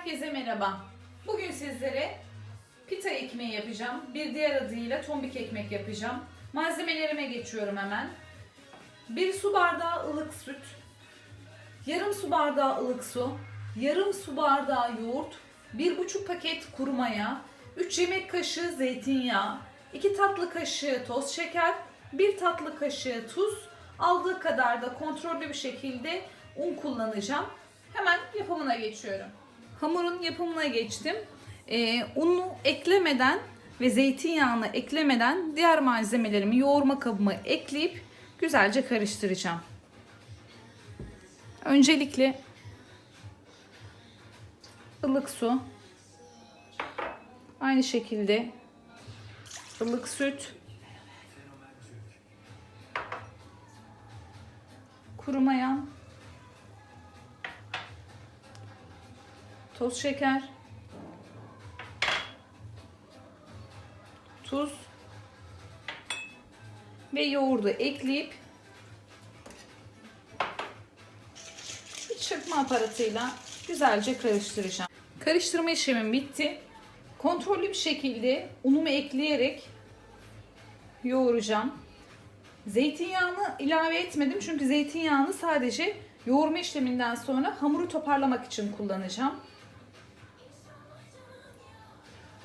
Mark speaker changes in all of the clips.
Speaker 1: Herkese merhaba. Bugün sizlere pita ekmeği yapacağım. Bir diğer adıyla tombik ekmek yapacağım. Malzemelerime geçiyorum hemen. 1 su bardağı ılık süt, yarım su bardağı ılık su, yarım su bardağı yoğurt, 1,5 paket kuru maya, 3 yemek kaşığı zeytinyağı, 2 tatlı kaşığı toz şeker, 1 tatlı kaşığı tuz, aldığı kadar da kontrollü bir şekilde un kullanacağım. Hemen yapımına geçiyorum. Hamurun yapımına geçtim. Ee, unu eklemeden ve zeytinyağını eklemeden diğer malzemelerimi yoğurma kabıma ekleyip güzelce karıştıracağım. Öncelikle ılık su, aynı şekilde ılık süt, kuru toz şeker, tuz ve yoğurdu ekleyip çırpma aparatıyla güzelce karıştıracağım. Karıştırma işlemim bitti. Kontrollü bir şekilde unumu ekleyerek yoğuracağım. Zeytinyağını ilave etmedim çünkü zeytinyağını sadece yoğurma işleminden sonra hamuru toparlamak için kullanacağım.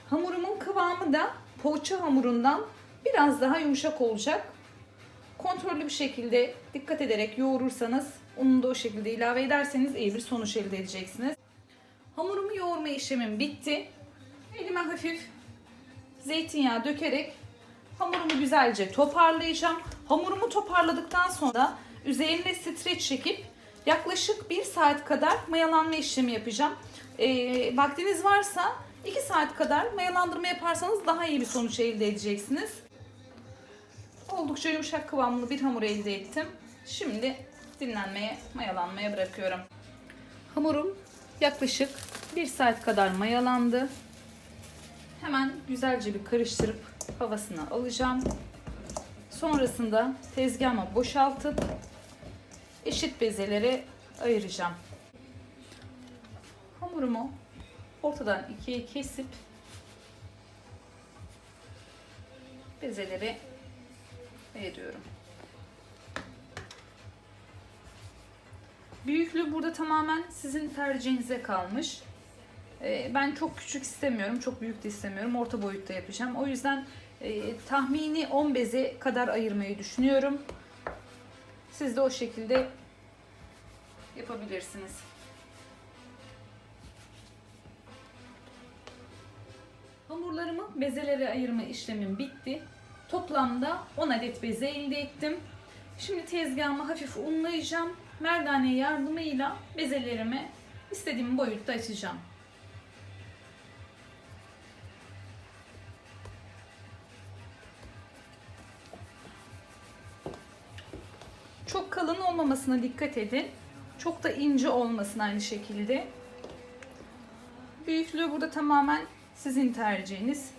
Speaker 1: Hamurumun kıvamı da poğaça hamurundan biraz daha yumuşak olacak. Kontrollü bir şekilde dikkat ederek yoğurursanız ununu da o şekilde ilave ederseniz iyi bir sonuç elde edeceksiniz. Hamurumu yoğurma işlemim bitti. Elime hafif zeytinyağı dökerek hamurumu güzelce toparlayacağım. Hamurumu toparladıktan sonra üzerine streç çekip yaklaşık 1 saat kadar mayalanma işlemi yapacağım. E, vaktiniz varsa 2 saat kadar mayalandırma yaparsanız daha iyi bir sonuç elde edeceksiniz. Oldukça yumuşak kıvamlı bir hamur elde ettim. Şimdi dinlenmeye, mayalanmaya bırakıyorum. Hamurum yaklaşık 1 saat kadar mayalandı. Hemen güzelce bir karıştırıp havasını alacağım. Sonrasında tezgahıma boşaltıp eşit bezelere ayıracağım. Hamurumu ortadan ikiye kesip bezelere ayırıyorum. Büyüklüğü burada tamamen sizin tercihinize kalmış. Ee, Ben çok küçük istemiyorum, çok büyük de istemiyorum. Orta boyutta yapacağım. O yüzden e, tahmini 10 beze kadar ayırmayı düşünüyorum. Siz de o şekilde yapabilirsiniz. Hamurlarımı bezelere ayırma işlemim bitti. Toplamda 10 adet beze elde ettim. Şimdi tezgahımı hafif unlayacağım. Merdane yardımıyla bezelerimi istediğim boyutta açacağım. Çok kalın olmamasına dikkat edin. Çok da ince olmasın aynı şekilde. Büyüklüğü burada tamamen sizin tercihiniz.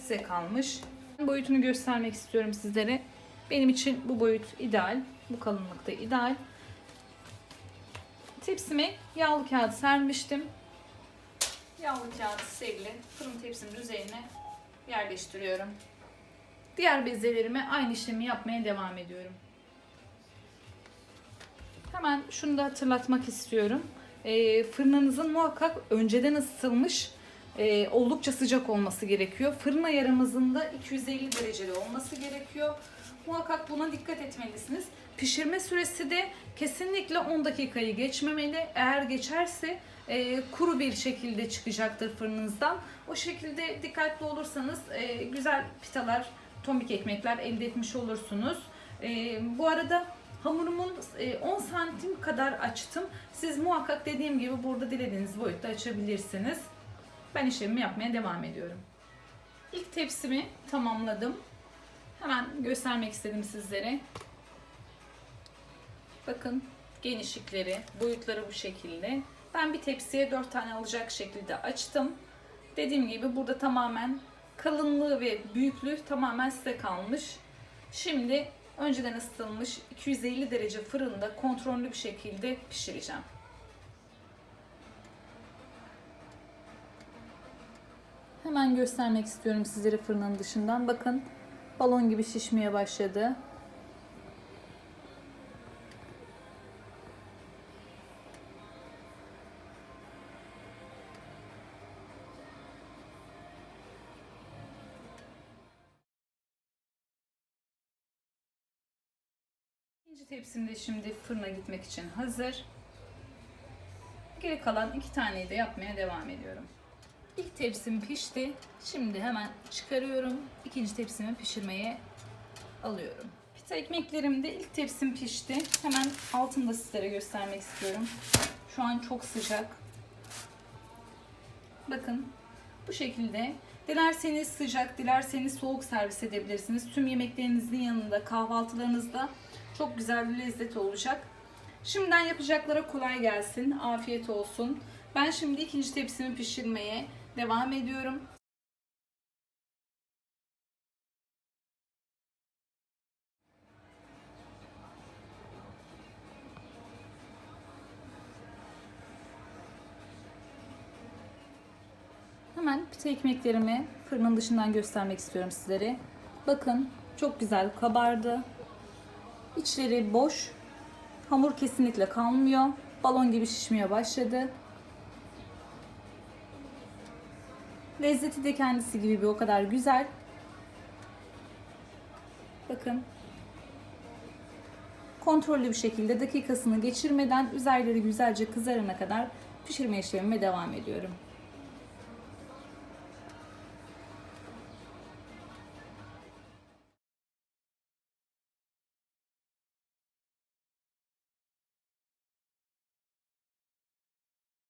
Speaker 1: Size kalmış. Boyutunu göstermek istiyorum sizlere. Benim için bu boyut ideal. Bu kalınlıkta ideal. Tepsime yağlı kağıt sermiştim. Yağlı kağıt serili fırın tepsimin üzerine yerleştiriyorum. Diğer bezelerime aynı işlemi yapmaya devam ediyorum. Hemen şunu da hatırlatmak istiyorum. Ee, fırınınızın muhakkak önceden ısıtılmış e, oldukça sıcak olması gerekiyor. Fırın ayarımızın da 250 derecede olması gerekiyor. Muhakkak buna dikkat etmelisiniz. Pişirme süresi de kesinlikle 10 dakikayı geçmemeli. Eğer geçerse e, kuru bir şekilde çıkacaktır fırınınızdan. O şekilde dikkatli olursanız e, güzel pitalar, tombik ekmekler elde etmiş olursunuz. E, bu arada hamurumun e, 10 santim kadar açtım. Siz muhakkak dediğim gibi burada dilediğiniz boyutta açabilirsiniz. Ben işlemimi yapmaya devam ediyorum. İlk tepsimi tamamladım. Hemen göstermek istedim sizlere. Bakın genişlikleri, boyutları bu şekilde. Ben bir tepsiye 4 tane alacak şekilde açtım. Dediğim gibi burada tamamen kalınlığı ve büyüklüğü tamamen size kalmış. Şimdi önceden ısıtılmış 250 derece fırında kontrollü bir şekilde pişireceğim. Hemen göstermek istiyorum sizlere fırının dışından. Bakın balon gibi şişmeye başladı. İkinci tepsim de şimdi fırına gitmek için hazır. Geri kalan iki taneyi de yapmaya devam ediyorum. İlk tepsim pişti. Şimdi hemen çıkarıyorum. İkinci tepsimi pişirmeye alıyorum. Pita ekmeklerim de ilk tepsim pişti. Hemen altını da sizlere göstermek istiyorum. Şu an çok sıcak. Bakın bu şekilde. Dilerseniz sıcak, dilerseniz soğuk servis edebilirsiniz. Tüm yemeklerinizin yanında, kahvaltılarınızda çok güzel bir lezzet olacak. Şimdiden yapacaklara kolay gelsin. Afiyet olsun. Ben şimdi ikinci tepsimi pişirmeye devam ediyorum. Hemen pita ekmeklerimi fırının dışından göstermek istiyorum sizlere. Bakın çok güzel kabardı. İçleri boş. Hamur kesinlikle kalmıyor. Balon gibi şişmeye başladı. Lezzeti de kendisi gibi bir o kadar güzel. Bakın. Kontrollü bir şekilde dakikasını geçirmeden üzerleri güzelce kızarana kadar pişirme işlemime devam ediyorum.